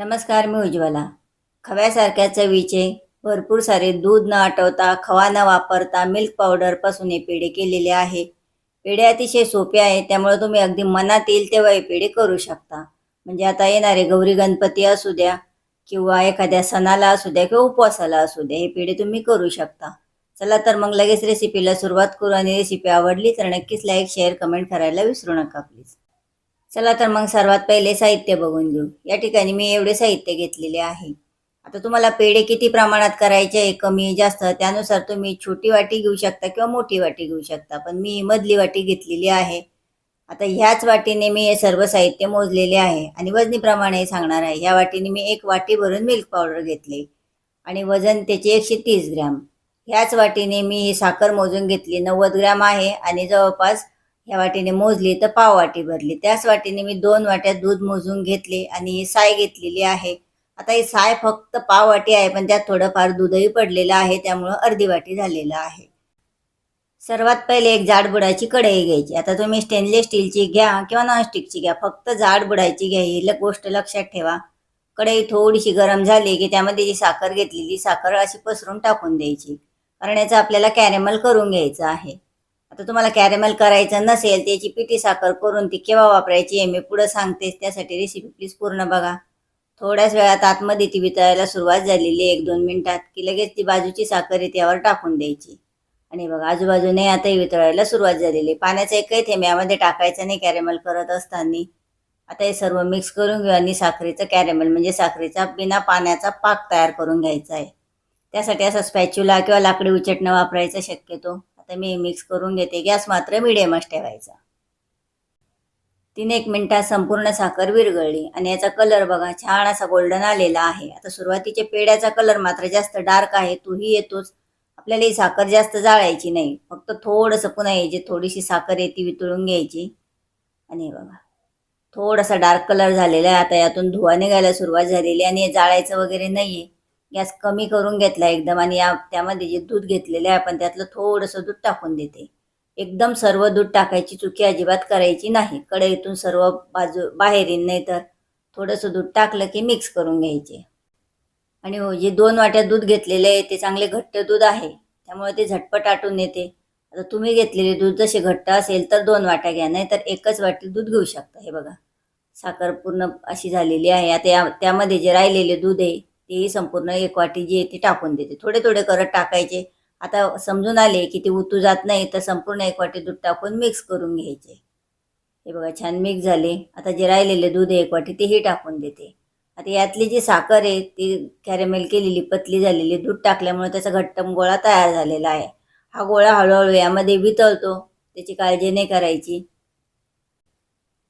नमस्कार मी उज्ज्वला. खव्यासारख्या चवीचे भरपूर सारे दूध न आटवता खवा न वापरता मिल्क पावडरपासून हे पेढे केलेले आहे. पेढे अतिशय सोपे आहे त्यामुळे तुम्ही अगदी मनात येईल तेव्हा हे पेढे करू शकता. म्हणजे आता येणारे गौरी गणपती असू द्या किंवा एखाद्या सणाला असू द्या किंवा उपवासाला असू द्या हे पेढे तुम्ही करू शकता. चला तर मग लगेच रेसिपीला सुरुवात करू आणि रेसिपी आवडली तर नक्कीच लाईक शेअर कमेंट करायला विसरू नका प्लीज चला तर मग सर्वात पहिले साहित्य बघून घेऊ. या ठिकाणी मी एवढे साहित्य घेतलेले आहे. आता तुम्हाला पेढे किती प्रमाणात करायचे आहे कमी जास्त त्यानुसार तुम्ही छोटी वाटी घेऊ शकता किंवा मोठी वाटी घेऊ शकता. पण मी मधली वाटी घेतलेली आहे. आता ह्याच वाटीने मी हे सर्व साहित्य मोजलेले आहे. आणि वजनीप्रमाणे सांगणार आहे. ह्या वाटीने मी एक वाटी भरून मिल्क पावडर घेतले. आणि वजन त्याचे एकशे तीस ग्रॅम. ह्याच वाटीने मी ही साखर मोजून घेतली. नव्वद ग्रॅम आहे. आणि जवळपास ह्या वाटीने मोजली तर पाव वाटी भरली. त्याच वाटीने मी दोन वाट्या दूध मोजून घेतले आणि ही साय घेतलेली आहे. आता ही साय फक्त पाव वाटी आहे पण त्यात थोडंफार दूधही पडलेलं आहे त्यामुळं अर्धी वाटी झालेलं आहे. सर्वात पहिले एक जाड बुडाची कढई घ्यायची. आता तुम्ही स्टेनलेस स्टीलची घ्या किंवा नॉनस्टिकची घ्या. फक्त जाड बुडाची घ्या. ही ल- गोष्ट लक्षात ठेवा. कढई थोडीशी गरम झाली की त्यामध्ये जी साखर घेतलेली साखर अशी पसरून टाकून द्यायची. कारण याचं आपल्याला कॅरेमल करून घ्यायचं आहे. आता तुम्हाला कॅरेमल करायचं नसेल त्याची पिठी साखर करून ती केव्हा वापरायची आहे मी पुढं सांगतेच त्यासाठी रेसिपी प्लीज पूर्ण बघा. थोड्याच वेळात आतमध्ये ती वितळायला सुरुवात झालेली आहे. एक दोन मिनिटात की लगेच ती बाजूची साखर आहे त्यावर टाकून द्यायची. आणि बघा आजूबाजूने आताही वितळायला सुरुवात झालेली आहे. पाण्याचा एकही थेंब यामध्ये टाकायचा नाही कॅरेमल करत असताना. आता हे सर्व मिक्स करून घेऊ आणि साखरेचं कॅरेमल म्हणजे साखरेचा बिना पाण्याचा पाक तयार करून घ्यायचा आहे. त्यासाठी असा स्पॅच्युला किंवा लाकडी उचटणं वापरायचं शक्यतो. आता मी मिक्स करून घेते. गॅस मात्र मिडियमच ठेवायचा. तीन एक मिनिटात संपूर्ण साखर विरघळली आणि याचा कलर बघा छान असा गोल्डन आलेला आहे. आता सुरुवातीच्या पेड्याचा कलर मात्र जास्त डार्क आहे. तोही येतोच. आपल्याला ही साखर जास्त जाळायची नाही. फक्त थोडंसं पुन्हा यायची थोडीशी साखर येते वितळून घ्यायची. आणि बघा. थोडासा डार्क कलर झालेला आहे. आता यातून धुवा निघायला सुरुवात झालेली आणि हे जाळायचं वगैरे नाही आहे गॅस कमी करून घेतला एकदम आणि या त्यामध्ये जे दूध घेतलेलं आहे आपण त्यातलं थोडंसं दूध टाकून देते. एकदम सर्व दूध टाकायची चुकी अजिबात करायची नाही. कढईतून सर्व बाजू बाहेर नाही तर थोडंसं दूध टाकलं की मिक्स करून घ्यायचे. आणि हो जे दोन वाट्या दूध घेतलेले आहे ते चांगले घट्ट दूध आहे. त्यामुळे ते झटपट आटून येते. आता तुम्ही घेतलेले दूध जसे घट्ट असेल तर दोन वाट्या घ्या नाही तर एकच वाटी दूध घेऊ शकता. हे बघा साखर पूर्ण अशी झालेली आहे. आता या त्यामध्ये जे राहिलेले दूध आहे ती संपूर्ण एक वाटी जी आहे ती टाकून देते. थोडे थोडे करत टाकायचे. आता समजून आले की ते उतू जात नाही तर संपूर्ण एक वाटी दूध टाकून मिक्स करून घ्यायचे. हे बघा छान मिक्स झाले. आता जे राहिलेले दूध आहे एक वाटी तेही टाकून देते. आता यातली जी साखर आहे ती कॅरेमेल केलेली पतली झालेली दूध टाकल्यामुळे त्याचा घट्टम गोळा तयार झालेला आहे. हा गोळा हळूहळू यामध्ये वितळतो. त्याची काळजी नाही करायची.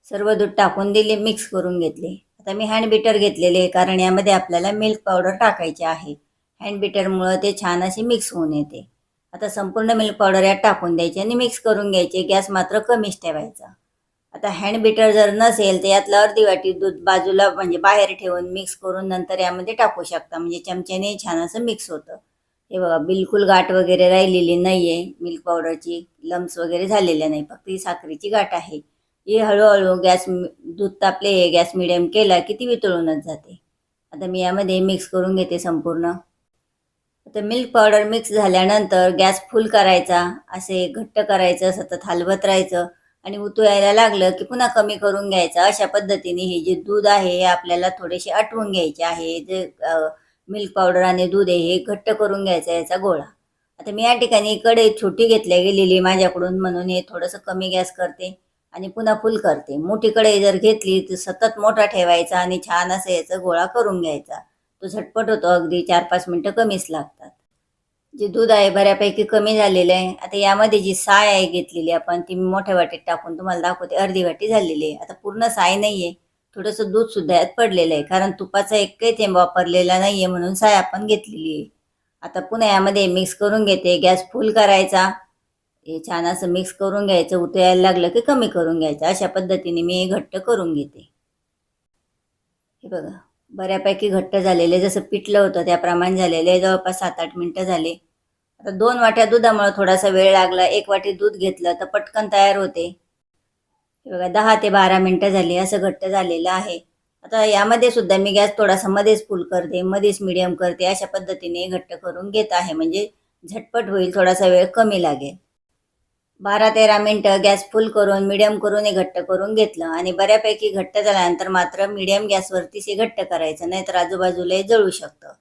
सर्व दूध टाकून दिले मिक्स करून घेतले. आता मी हँड बीटर घेतलेले आहे कारण यामध्ये आपल्याला मिल्क पावडर टाकायची आहे. हँड बीटरमुळं ते छान अशी मिक्स होऊन येते. आता संपूर्ण मिल्क पावडर यात टाकून द्यायची आणि मिक्स करून घ्यायचे. गॅस मात्र कमीच ठेवायचा. आता हँड बीटर जर नसेल तर यातलं अर्धी वाटी दूध बाजूला म्हणजे बाहेर ठेवून मिक्स करून नंतर यामध्ये टाकू शकता. म्हणजे चमच्याने छान असं मिक्स होतं. हे बघा बिलकुल गाठ वगैरे राहिलेली नाही आहे मिल्क पावडरची लम्स वगैरे झालेल्या नाही. फक्त ही साखरेची गाठ आहे. की हळूहळू गॅस दूध तापले गॅस मिडियम केला की ती वितळूनच जाते. आता मी यामध्ये मिक्स करून घेते संपूर्ण. आता मिल्क पावडर मिक्स झाल्यानंतर गॅस फुल करायचा असे घट्ट करायचं सतत हलवत राहायचं आणि उतू यायला लागलं की पुन्हा कमी करून घ्यायचं. अशा पद्धतीने हे जे दूध आहे हे आपल्याला थोडेसे आटवून घ्यायचे आहे. जे मिल्क पावडर आणि दूध आहे हे घट्ट करून घ्यायचा याचा गोळा. आता मी या ठिकाणी कडे छोटी घेतल्या गेलेली माझ्याकडून म्हणून हे थोडंसं कमी गॅस करते. आणि पुन्हा फुल करते. मोठी कढई जर घेतली तर सतत मोठा ठेवायचा आणि छान असं याचा गोळा करून घ्यायचा. तो झटपट होतो अगदी चार पाच मिनटं कमीच लागतात. जे दूध आहे बऱ्यापैकी कमी झालेलं आहे. आता यामध्ये जी साय आहे घेतलेली आपण ती मी मोठ्या वाटीत टाकून तुम्हाला दाखवते. अर्धी वाटी झालेली आहे. आता पूर्ण साय नाही आहे थोडंसं दूध सुद्धा यात पडलेलं आहे. कारण तुपाचा एकही थेंब वापरलेला नाही आहे म्हणून साय आपण घेतलेली आहे. आता पुन्हा यामध्ये मिक्स करून घेते. गॅस फुल करायचा. हे छान असं मिक्स करून घ्यायचं उतळायला लागलं की कमी करून घ्यायचं. अशा पद्धतीने मी हे घट्ट करून घेते. हे बघा बऱ्यापैकी घट्ट झालेले जसं पिठलं होतं त्याप्रमाणे झालेले जवळपास सात आठ मिनटं झाले. आता दोन वाट्या दुधामुळे थोडासा वेळ लागला. एक वाटी दूध घेतलं तर पटकन तयार होते. हे बघा दहा ते बारा मिनटं झाली असं घट्ट झालेलं आहे. आता यामध्ये सुद्धा मी गॅस थोडासा मध्येच फुल करते मध्येच मिडियम करते. अशा पद्धतीने घट्ट करून घेत आहे. म्हणजे झटपट होईल थोडासा वेळ कमी लागेल. बारा तेरा मिनटं गॅस फुल करून मिडियम करून हे घट्ट करून घेतलं. आणि बऱ्यापैकी घट्ट झाल्यानंतर मात्र मिडियम गॅसवरतीच हे घट्ट करायचं नाहीतर आजूबाजूला हे जळू शकतं.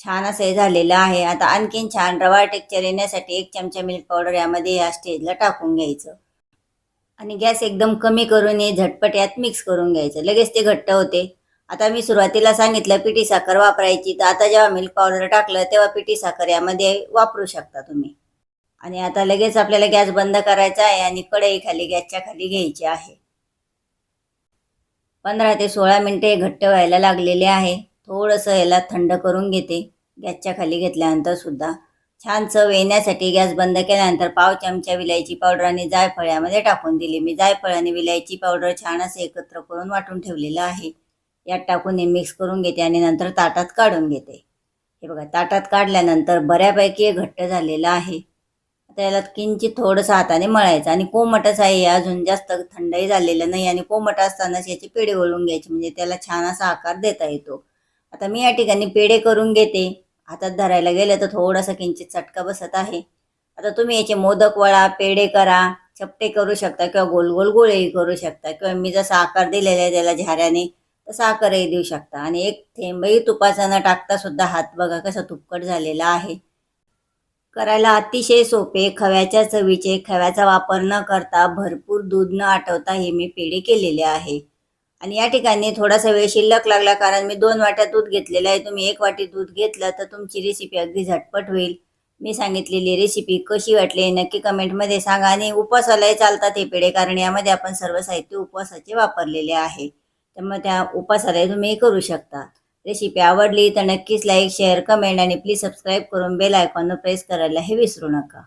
छान असं हे झालेलं आहे. आता आणखीन छान रवा टेक्चर येण्यासाठी एक चमचा मिल्क पावडर यामध्ये या स्टेजला टाकून घ्यायचं. आणि गॅस एकदम कमी करून हे झटपट यात मिक्स करून घ्यायचं. लगेच ते घट्ट होते. आता मी सुरुवातीला सांगितलं पिठी साखर वापरायची. तर आता जेव्हा मिल्क पावडर टाकलं तेव्हा पिठी साखर यामध्ये वापरू शकता तुम्ही. आणि आता लगेच आपल्याला गॅस बंद करायचा आहे आणि कढई खाली गॅसच्या खाली घ्यायची आहे. पंधरा ते सोळा मिनटे घट्ट व्हायला लागलेले आहे. थोडंसं याला थंड करून घेते. गॅसच्या खाली घेतल्यानंतर सुद्धा छान चव येण्यासाठी गॅस बंद केल्यानंतर पाव चमचा विलायची पावडर आणि जायफळ यामध्ये टाकून दिली. मी जायफळ आणि विलायची पावडर छान असं एकत्र करून वाटून ठेवलेलं आहे. यात टाकून हे मिक्स करून घेते आणि नंतर ताटात काढून घेते. हे बघा ताटात काढल्यानंतर बऱ्यापैकी घट्ट झालेलं आहे. त्याला किंचित थोडंसं हाताने मळायचं. आणि कोमटच आहे हे अजून जास्त थंडही झालेलं नाही. आणि कोमट असतानाच याचे पेढे वळून घ्यायचे. म्हणजे त्याला छान असा आकार देता येतो. आता मी या ठिकाणी पेढे करून घेते. हातात धरायला गेलं तर थोडासा किंचित चटका बसत आहे. आता तुम्ही याचे मोदक वळा पेढे करा चपटे करू शकता किंवा गोल गोल गोळेही करू शकता. किंवा मी जसा आकार दिलेला आहे त्याला झाऱ्याने तसा आकारही देऊ शकता. आणि एक थेंबही तुपाचा न टाकता सुद्धा हात बघा कसा तुपकट झालेला आहे. करायला अतिशय सोपे खव्याच्या चवीचे खव्याचा वापर न करता भरपूर दूध न आटवता हे मी पेढे केलेले आहे. आणि या ठिकाणी थोडासा वेळ शिल्लक लागला कारण मी दोन वाट्या दूध घेतलेलं आहे. तुम्ही एक वाटी दूध घेतलं तर तुमची रेसिपी अगदी झटपट होईल. मी सांगितलेली रेसिपी कशी वाटली नक्की कमेंटमध्ये सांगा आणि उपवासालाही चालतात हे पेढे कारण यामध्ये आपण सर्व साहित्य उपवासाचे वापरलेले आहे. त्यामुळे त्या उपवासालाही तुम्ही करू शकता. रेसिपी आवडली तर नक्कीच लाईक शेअर कमेंट आणि प्लीज सबस्क्राईब करून बेल आयकॉनवर प्रेस करायला हे विसरू नका.